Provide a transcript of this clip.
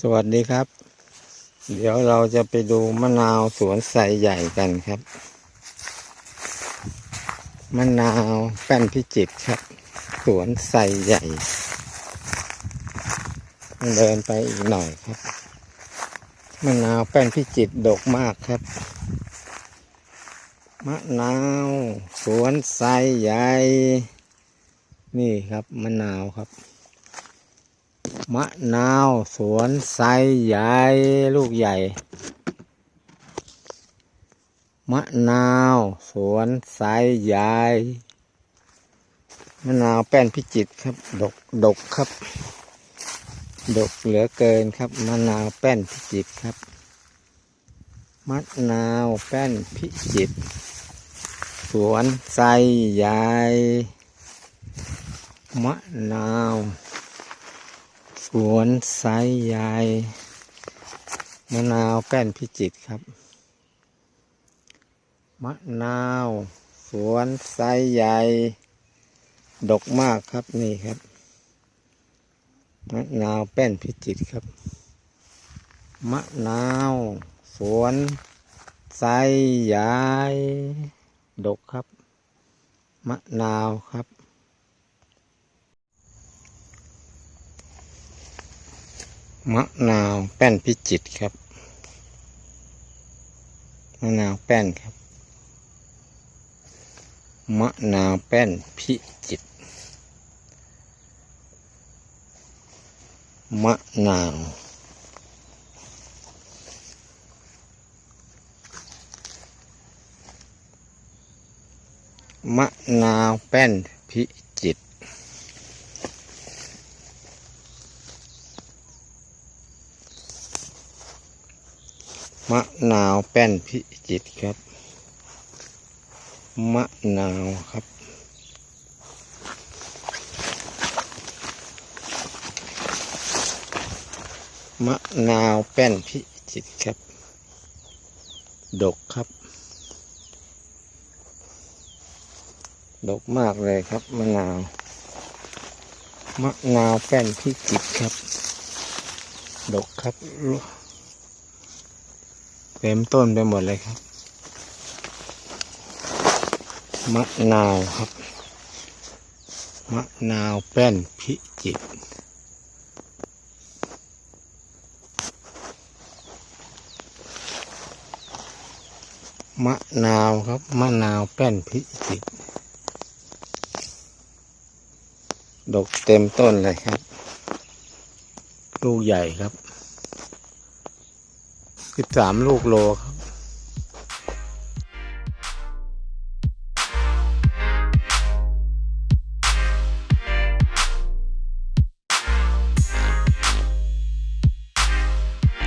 สวัสดีครับ เดี๋ยวเราจะไปดูมะนาวสวนไซใหญ่กันครับ มะนาวแป้นพิจิตรครับ สวนไซใหญ่ เดินไปอีกหน่อยครับ มะนาวแป้นพิจิตรดกมากครับ มะนาวสวนไซใหญ่ นี่ครับมะนาวครับ มะนาว สวนไซใหญ่ ลูกใหญ่ มะนาว สวนไซใหญ่ มะนาวแป้นพิจิตครับ ดก ดกครับ ดกเหลือเกินครับ มะนาวแป้นพิจิตครับ มะนาวแป้นพิจิต สวนไซใหญ่ มะนาว วนไซใหญ่มะนาวแป้นพิจิตรครับ มะนาว สวนไซใหญ่ ดกมากครับนี่ครับ มะนาวแป้นพิจิตรครับ มะนาว สวนไซใหญ่ ดกครับ มะนาวครับ มะนาวแป้นพิจิตครับ มะนาวแป้นครับ มะนาวแป้นพิจิต มะนาวมะนาวแป้นพิจิตร มะนาวแป้นพิจิตครับ มะนาวครับ มะนาวแป้นพิจิตครับ ดกครับ ดกมากเลยครับมะนาว มะนาวแป้นพิจิตครับ ดกครับ เต็มต้นไปหมดเลยครับ มะนาวครับ มะนาวแป้นพิจิตรมะนาวครับ มะนาวแป้นพิจิตรดกเต็มต้นเลยครับ ลูกใหญ่ครับ 13 ลูกโลครับ